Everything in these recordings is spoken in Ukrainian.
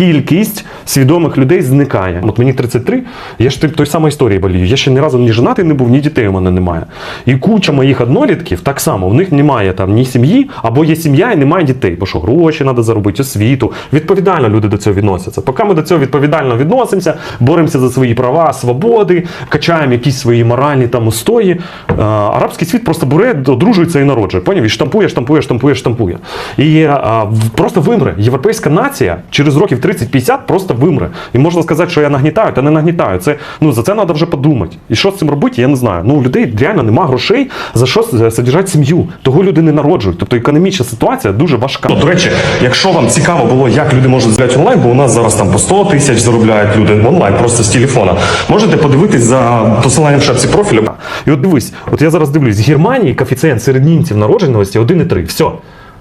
кількість свідомих людей зникає. От мені 33, я ж той самої історії болію. Я ще ні разу ні женатий не був, ні дітей у мене немає. І куча моїх однолітків так само, у них немає там ні сім'ї, або є сім'я і немає дітей, бо що гроші треба заробити, освіту. Відповідально люди до цього відносяться. Поки ми до цього відповідально відносимося, боремося за свої права, свободи, качаємо якісь свої моральні там устої. е, Арабський світ просто бере, одружується і народжує. Поняв? І штампує, штампує, штампує, штампує. І е, в- просто вимре. Європейська нація через років 30-50 просто вимре. І можна сказати, що я нагнітаю, та не нагнітаю. Це ну за це треба вже подумати. І що з цим робити, я не знаю. Ну у людей реально нема грошей за що содержати сім'ю. Того люди не народжують. Тобто економічна ситуація дуже важка. До речі, якщо вам цікаво було, як люди можуть заробляти онлайн, бо у нас зараз там по 100 тисяч заробляють люди онлайн просто з телефона. Можете подивитись за посиланням в шапці профілю. І от дивись, от я зараз дивлюсь, в Германії коефіцієнт серед німців народженості 1,3. Все.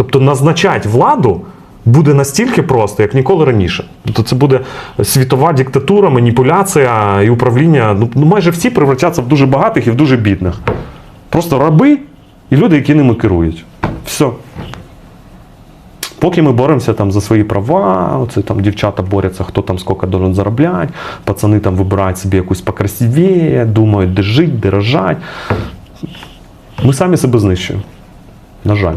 Тобто назначати владу буде настільки просто, як ніколи раніше. Тобто це буде світова диктатура, маніпуляція і управління. Ну, ну майже всі превращаться в дуже багатих і в дуже бідних. Просто раби і люди, які ними керують. Все. Поки ми боремося там за свої права, оце там дівчата борються, хто там скільки должен заробляти, пацани там вибирають собі якусь покрасивіє, думають, де жити, де рожати. Ми самі себе знищуємо. На жаль.